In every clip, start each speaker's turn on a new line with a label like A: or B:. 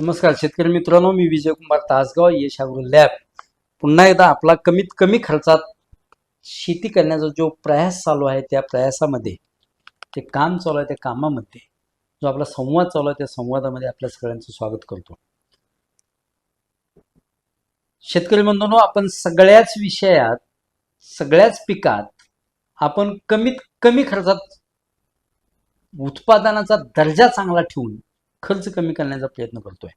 A: नमस्कार शेतकरी मित्रांनो मी विजयकुमार तासगाव यश लॅब. पुन्हा एकदा आपला कमीत कमी खर्चात शेती करण्याचा जो प्रयास चालू आहे त्या प्रयासामध्ये ते काम चालू आहे त्या कामामध्ये जो आपला संवाद चालू आहे त्या संवादामध्ये आपल्या सगळ्यांचं स्वागत करतो. शेतकरी बंधूंनो आपण सगळ्याच विषयात सगळ्याच पिकात आपण कमीत कमी खर्चात उत्पादनाचा दर्जा चांगला ठेवून खर्च कमी करण्याचा प्रयत्न करतोय.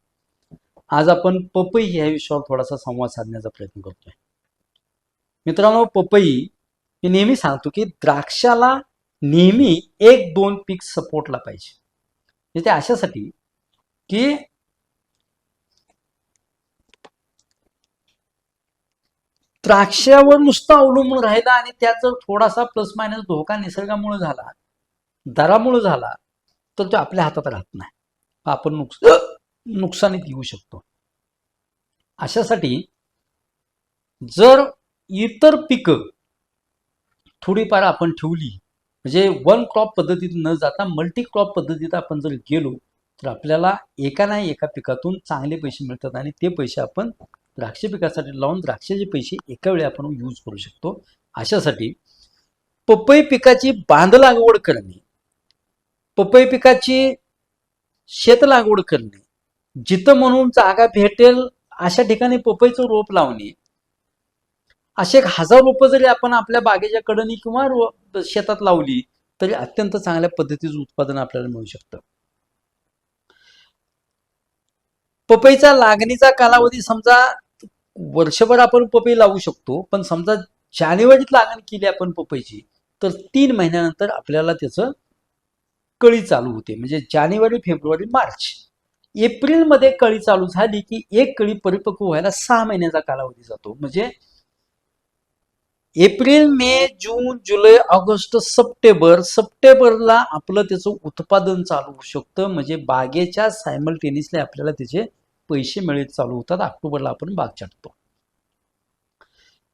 A: आज आपण पपई ह्या विषयावर थोडासा संवाद साधण्याचा प्रयत्न करतोय. मित्रांनो पपई मी नेहमी सांगतो की द्राक्षाला नेहमी एक दोन पीक सपोर्टला पाहिजे. म्हणजे ते अशासाठी की द्राक्षावर नुसतं अवलंबून राहिला आणि त्यात जर थोडासा प्लस मायनस धोका निसर्गामुळे झाला दरामुळे झाला तर तो आपल्या हातात राहत नाही. आपण नुकस नुकसानीत येऊ शकतो. अशासाठी जर इतर पिकं थोडीफार आपण ठेवली म्हणजे वन क्रॉप पद्धतीत न जाता मल्टी क्रॉप पद्धतीत आपण जर गेलो तर आपल्याला एका नाही एका पिकातून चांगले पैसे मिळतात आणि ते पैसे आपण द्राक्ष पिकासाठी लावून द्राक्षाचे पैसे एका वेळी आपण यूज करू शकतो. अशासाठी पपई पिकाची बांध लागवड करणे पपई पिकाची शेत लागवड करणे. जिथं म्हणून जागा भेटेल अशा ठिकाणी पपईचं रोप लावणे. असे एक हजार रोपं जरी आपण आपल्या बागेच्या कडनी किंवा शेतात लावली तरी अत्यंत चांगल्या पद्धतीचं उत्पादन आपल्याला मिळू शकतं. पपईचा लागणीचा कालावधी समजा वर्षभर आपण पपई लावू शकतो पण समजा जानेवारीत लागण केली आपण पपईची तर तीन महिन्यानंतर आपल्याला त्याचं कळी चालू होते. म्हणजे जानेवारी फेब्रुवारी मार्च. एप्रिलमध्ये कळी चालू झाली की एक कळी परिपक्व व्हायला सहा महिन्याचा कालावधी जातो. म्हणजे April May June July August September सप्टेंबरला आपलं त्याचं उत्पादन चालू होऊ शकतं. म्हणजे बागेच्या सायमल्टेनियसली आपल्याला त्याचे पैसे मिळत चालू होतात. ऑक्टोबरला आपण बाग छाटतो.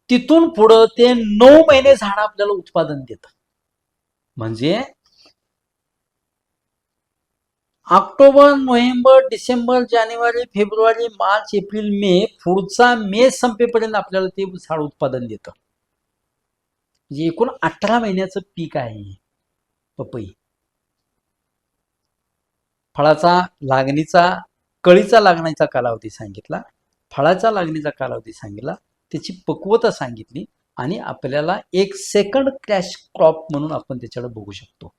A: तिथून पुढं ते नऊ महिने झाड आपल्याला उत्पादन देतं. म्हणजे ऑक्टोबर नोव्हेंबर डिसेंबर जानेवारी फेब्रुवारी मार्च एप्रिल मे पुढचा मे संपेपर्यंत आपल्याला ते झाड उत्पादन देतं. म्हणजे एकूण अठरा महिन्याचं पीक आहे पपई. फळाचा लागणीचा कळीचा लागण्याचा कालावधी सांगितला फळाचा लागणीचा कालावधी सांगितला त्याची पक्वता सांगितली आणि आपल्याला एक सेकंड क्रॅश क्रॉप म्हणून आपण त्याच्याकडे बघू शकतो.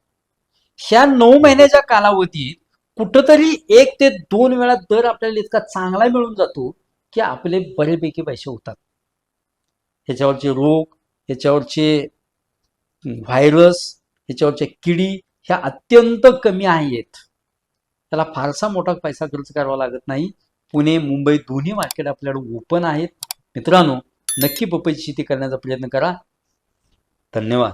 A: ह्या नऊ महिन्याच्या कालावधीत कुठंतरी एक ते दोन वेळा दर आपल्याला इतका चांगला मिळून जातो की आपले बरेपैकी पैसे होतात. ह्याच्यावरचे रोग ह्याच्यावरचे व्हायरस ह्याच्यावरच्या किडी ह्या अत्यंत कमी आहेत. त्याला फारसा मोठा पैसा खर्च करावा लागत नाही. पुणे मुंबई दोन्ही मार्केट आपल्याकडे ओपन आहेत. मित्रांनो नक्की पपईची शेती करण्याचा प्रयत्न करा. धन्यवाद.